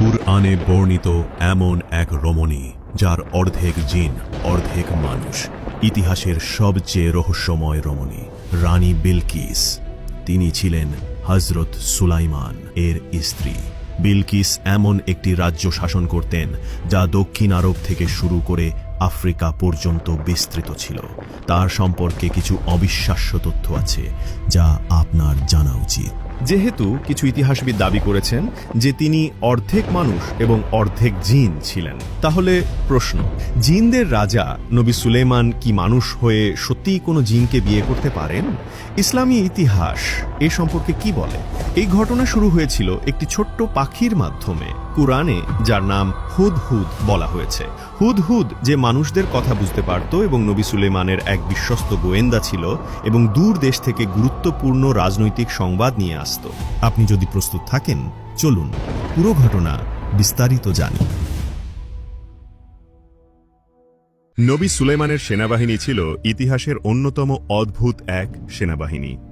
কুরআনে বর্ণিত এমন এক রমণী, যার অর্ধেক জিন, অর্ধেক মানুষ। ইতিহাসের সবচেয়ে রহস্যময় রমণী, রানী বিলকিস। তিনি ছিলেন হজরত সুলাইমান এর স্ত্রী। বিলকিস এমন একটি রাজ্য শাসন করতেন, যা দক্ষিণ আরব থেকে শুরু করে আফ্রিকা পর্যন্ত বিস্তৃত ছিল। তার সম্পর্কে কিছু অবিশ্বাস্য তথ্য আছে, যা আপনার জানা উচিত। যেহেতু কিছু ইতিহাসবিদ দাবি করেছেন যে তিনি অর্ধেক মানুষ এবং অর্ধেক জিন ছিলেন। তাহলে প্রশ্ন, জিনদের রাজা নবী সুলেমান কি মানুষ হয়ে সত্যিই কোনো জিনকে বিয়ে করতে পারেন? ইসলামী ইতিহাস এ সম্পর্কে কি বলে? এই ঘটনা শুরু হয়েছিল একটি ছোট্ট পাখির মাধ্যমে, কুরআনে, যার নাম হুদহুদ বলা হয়েছে। হুদহুদ যে মানুষদের কথা বুঝতে পারত এবং নবী সুলেমানের এক বিশ্বস্ত গোয়েন্দা ছিল এবং দূর দেশ থেকে গুরুত্বপূর্ণ রাজনৈতিক সংবাদ নিয়ে আসত। আপনি যদি প্রস্তুত থাকেন, চলুন পুরো ঘটনা বিস্তারিত জানি। নবী সুলেমানের সেনাবাহিনী ছিল ইতিহাসের অন্যতম অদ্ভুত এক সেনাবাহিনী।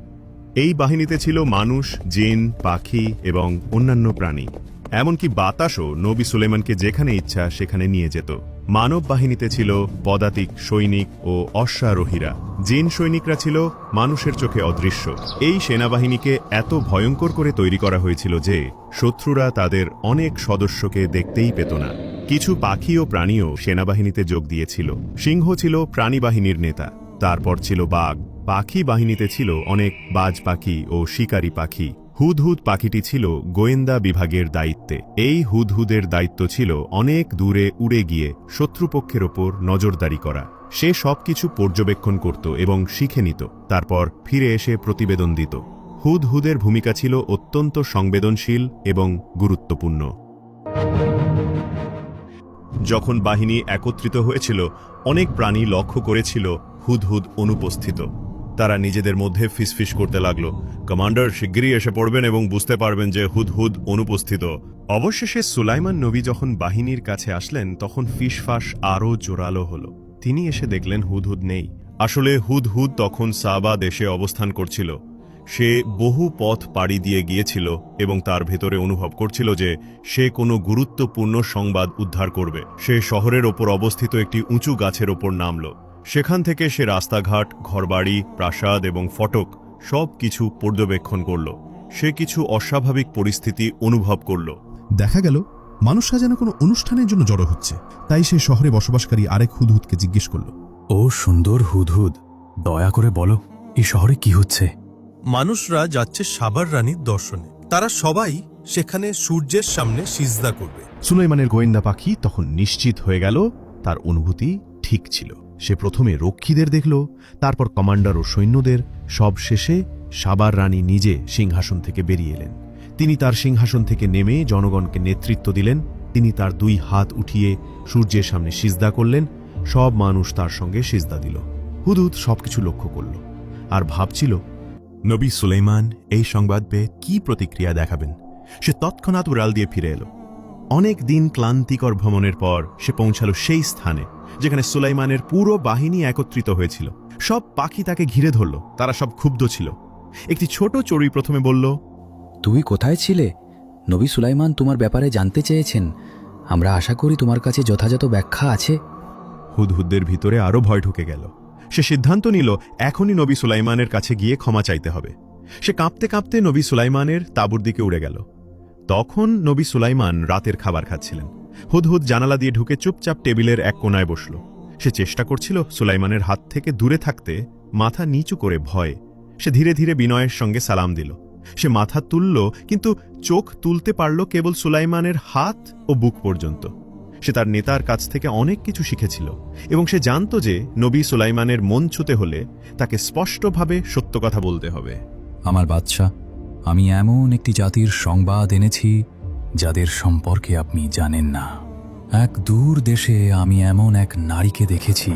এই বাহিনীতে ছিল মানুষ, জিন, পাখি এবং অন্যান্য প্রাণী। এমনকি বাতাসও নবী সুলেমানকে যেখানে ইচ্ছা সেখানে নিয়ে যেত। মানব বাহিনীতে ছিল পদাতিক, সৈনিক ও অশ্বারোহীরা। জিন সৈনিকরা ছিল মানুষের চোখে অদৃশ্য। এই সেনাবাহিনীকে এত ভয়ঙ্কর করে তৈরি করা হয়েছিল যে শত্রুরা তাদের অনেক সদস্যকে দেখতেই পেত না। কিছু পাখি ও প্রাণীও সেনাবাহিনীতে যোগ দিয়েছিল। সিংহ ছিল প্রাণী বাহিনীর নেতা, তারপর ছিল বাঘ। পাখি বাহিনীতে ছিল অনেক বাজ পাখি ও শিকারী পাখি। হুদহুদ পাখিটি ছিল গোয়েন্দা বিভাগের দায়িত্বে। এই হুদহুদের দায়িত্ব ছিল অনেক দূরে উড়ে গিয়ে শত্রুপক্ষের ওপর নজরদারি করা। সে সবকিছু পর্যবেক্ষণ করত এবং শিখে নিত, তারপর ফিরে এসে প্রতিবেদন দিত। হুদহুদের ভূমিকা ছিল অত্যন্ত সংবেদনশীল এবং গুরুত্বপূর্ণ। যখন বাহিনী একত্রিত হয়েছিল, অনেক প্রাণী লক্ষ্য করেছিল হুদহুদ অনুপস্থিত। তারা নিজেদের মধ্যে ফিসফিস করতে লাগল। কমান্ডার শিগগিরই এসে পড়বেন এবং বুঝতে পারবেন যে হুদহুদ অনুপস্থিত। অবশেষে সুলাইমান নবী যখন বাহিনীর কাছে আসলেন, তখন ফিসফাস আরও জোরালো হল। তিনি এসে দেখলেন হুদহুদ নেই। আসলে হুদহুদ তখন সাবা দেশে অবস্থান করছিল। সে বহু পথ পাড়ি দিয়ে গিয়েছিল এবং তার ভেতরে অনুভব করছিল যে সে কোনো গুরুত্বপূর্ণ সংবাদ উদ্ধার করবে। সে শহরের ওপর অবস্থিত একটি উঁচু গাছের ওপর নামল। সেখান থেকে সে রাস্তাঘাট ঘরবাড়ি প্রাসাদ এবং ফটক সব কিছু পর্যবেক্ষণ করল। সে কিছু অস্বাভাবিক পরিস্থিতি অনুভব করল। দেখা গেল মানুষরা যেন কোনো অনুষ্ঠানের জন্য জড়ো হচ্ছে। তাই সে শহরে বসবাসকারী আরেক হুদহুদকে জিজ্ঞেস করল। ও সুন্দর হুদহুদ দয়া করে বলো এই শহরে কি হচ্ছে? মানুষরা যাচ্ছে সাবার রানীর দর্শনে। তারা সবাই সেখানে সূর্যের সামনে সিজদা করবে। সুলাইমানের গোয়েন্দা পাখি তখন নিশ্চিত হয়ে গেল তার অনুভূতি ঠিক ছিল। সে প্রথমে রক্ষীদের দেখল, তারপর কমান্ডার ও সৈন্যদের। সব শেষে সাবার রানী নিজে সিংহাসন থেকে বেরিয়ে এলেন। তিনি তার সিংহাসন থেকে নেমে জনগণকে নেতৃত্ব দিলেন। তিনি তার দুই হাত উঠিয়ে সূর্যের সামনে সিজদা করলেন। সব মানুষ তার সঙ্গে সিজদা দিল। হুদুদ সবকিছু লক্ষ্য করল আর ভাবছিল, নবী সুলেমান এই সংবাদ পেয়ে কি প্রতিক্রিয়া দেখাবেন? সে তৎক্ষণাৎ উড়াল দিয়ে ফিরে এলো। অনেক দিন ক্লান্তিকর ভ্রমণের পর সে পৌঁছালো সেই স্থানে। যেখানে সুলাইমানের পুরো বাহিনী একত্রিত হয়েছিল। সব পাখি তাকে ঘিরে ধরল তারা সব ক্ষুব্ধ ছিল। একটি ছোট চড়ুই প্রথমে বলল তুমি কোথায় ছিলে? নবী সুলাইমান তোমার ব্যাপারে জানতে চেয়েছেন। আমরা আশা করি তোমার কাছে যথাযথ ব্যাখ্যা আছে। হুদহুদদের ভিতরে আরও ভয় ঢুকে গেল। সে সিদ্ধান্ত নিল এখনই নবী সুলাইমানের কাছে গিয়ে ক্ষমা চাইতে হবে। সে কাঁপতে কাঁপতে নবী সুলাইমানের তাঁবুর দিকে উড়ে গেল। তখন নবী সুলাইমান রাতের খাবার খাচ্ছিলেন। হুদহুদ জানালা দিয়ে ঢুকে চুপচাপ টেবিলের এক কোনায় বসল। সে চেষ্টা করছিল সুলাইমানের হাত থেকে দূরে থাকতে মাথা নিচু করে ভয়ে। সে ধীরে ধীরে বিনয়ের সঙ্গে সালাম দিল। সে মাথা তুলল, কিন্তু চোখ তুলতে পারল কেবল সুলাইমানের হাত ও বুক পর্যন্ত। সে তার নেতার কাছ থেকে অনেক কিছু শিখেছিল এবং সে জানত যে নবী সুলাইমানের মন ছুতে হলে তাকে স্পষ্টভাবে সত্য কথা বলতে হবে। আমার বাচ্চা আমি এমন একটি জাতির সংবাদ এনেছি যাদের সম্পর্কে আপনি জানেন না। এক দূর দেশে আমি এমন এক নারীকে দেখেছি,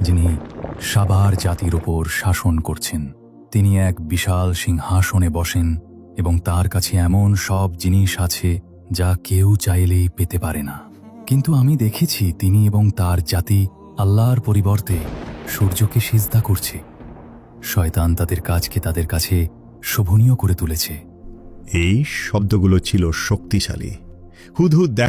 যিনি সাবার জাতির ওপর শাসন করছেন। তিনি এক বিশাল সিংহাসনে বসেন এবং তার কাছে এমন সব জিনিস আছে যা কেউ চাইলেই পেতে পারে না। কিন্তু আমি দেখেছি তিনি এবং তার জাতি আল্লাহর পরিবর্তে সূর্যকে সিজদা করছে। শয়তান তাদের কাজকে তাদের কাছে শোভনীয় করে তুলেছে। এই শব্দগুলো ছিল শক্তিশালী। হুদহুদ দেখ